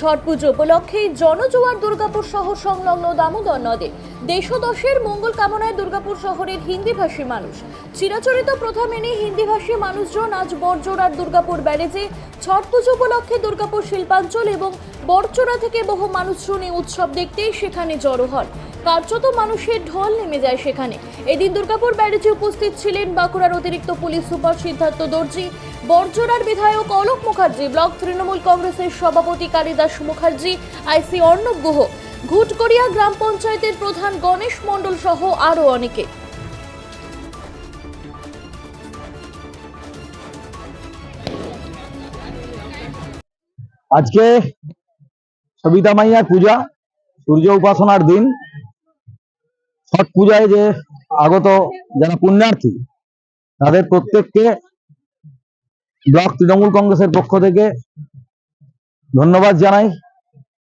ছট পুজো উপলক্ষে জনজোয়ার দুর্গাপুর শহর সংলগ্ন দামোদর নদে দেশদশের মঙ্গল কামনায় দুর্গাপুর শহরের হিন্দিভাষী মানুষ। চিরাচরিত প্রথা মেনে হিন্দিভাষী মানুষজন আজ বড়জোড়ার দুর্গাপুর ব্যারেজে ছট পুজো উপলক্ষে দুর্গাপুর শিল্পাঞ্চল এবং বড়চোড়া থেকে বহু মানুষজন এই উৎসব দেখতে সেখানে জড়ো হন। কার্যত মানুষের ঢল নেমে যায় সেখানে। এদিন দুর্গাপুর ব্যারেজে উপস্থিত ছিলেন বাঁকুড়ার অতিরিক্ত পুলিশ সুপার সিদ্ধার্থ দর্জি বড়জোড়ার বিধায়ক অলোক মুখার্জি, ব্লক তৃণমূল কংগ্রেসের সভাপতি কালিদাস মুখার্জি, আইসি অর্ণব গুহ, ঘুটকড়িয়া গ্রাম পঞ্চায়েতের প্রধান গণেশ মণ্ডল সহ আরও অনেকে। আজকে সবিতা মাইয়ার পূজা, সূর্য উপাসনার দিন। ছট পূজায় যে আগত যারা পুণ্যার্থী, তাদের প্রত্যেককে ব্লক তৃণমূল কংগ্রেসের পক্ষ থেকে ধন্যবাদ জানাই,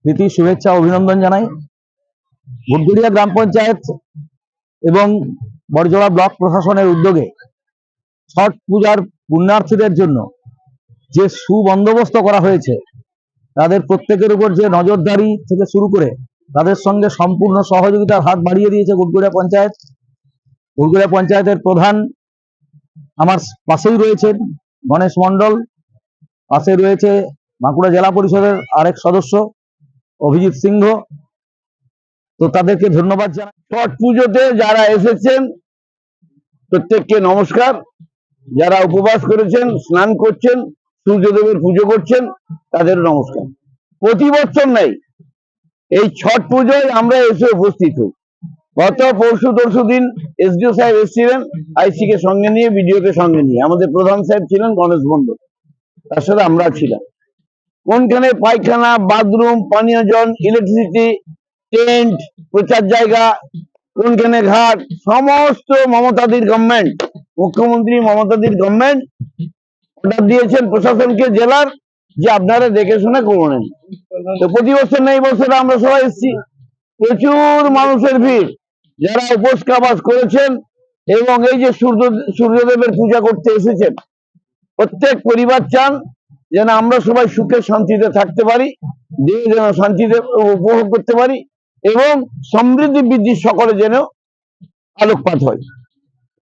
প্রীতি, শুভেচ্ছা, অভিনন্দন জানাই। ভুটগুড়িয়া গ্রাম পঞ্চায়েত এবং বড়জোড়া ব্লক প্রশাসনের উদ্যোগে ছট পূজার পুণ্যার্থীদের জন্য যে সুবন্দোবস্ত করা হয়েছে, তাদের প্রত্যেকের উপর যে নজরদারি থেকে শুরু করে তাদের সঙ্গে সম্পূর্ণ সহযোগিতার হাত বাড়িয়ে দিয়েছে গুড়গুড়িয়া পঞ্চায়েত। গুড়গুড়িয়া পঞ্চায়েতের প্রধান আমার পাশেই রয়েছেন গণেশ মণ্ডল, পাশে রয়েছে বাঁকুড়া জেলা পরিষদের আরেক সদস্য অভিজিৎ সিংহ। তো তাদেরকে ধন্যবাদ জানাই। ছট পুজোতে যারা এসেছেন, প্রত্যেককে নমস্কার। যারা উপবাস করেছেন, স্নান করছেন, সূর্যদেবের পুজো করছেন, তাদের নমস্কার। প্রতি বছর নেই এই ছট পুজোয় আমরা এসে উপস্থিত হই। গত পরশু তরশু দিন এসডিও সাহেব এসেছিলেন আইসি কে সঙ্গে নিয়ে বিডিও কে সঙ্গে নিয়ে। আমাদের প্রধান সাহেব ছিলেন গণেশ মন্ডল তার সাথে আমরা ছিলাম। কোনখানে পায়খানা, বাথরুম পানীয় জল ইলেকট্রিসিটি টেন্ট প্রচার জায়গা, কোনখানে ঘাট, সমস্ত মমতাদির গভর্নমেন্ট মুখ্যমন্ত্রী মমতাদির গভর্নমেন্ট অর্ডার দিয়েছেন প্রশাসনকে, জেলার যে আপনারা দেখে শুনে করবেন তো প্রতি বছর না, এই বছর আমরা সবাই এসেছি। প্রচুর মানুষের ভিড়। যারা উপোস কাবাস করেছেন এবং এই যে সূর্য, সূর্যদেবের পূজা করতে এসেছেন, প্রত্যেক পরিবার চান যেন আমরা সবাই সুখে শান্তিতে থাকতে পারি দিয়ে যেন শান্তিতে উপভোগ করতে পারি এবং সমৃদ্ধি বৃদ্ধি সকলে যেন আলোকপাত হয়।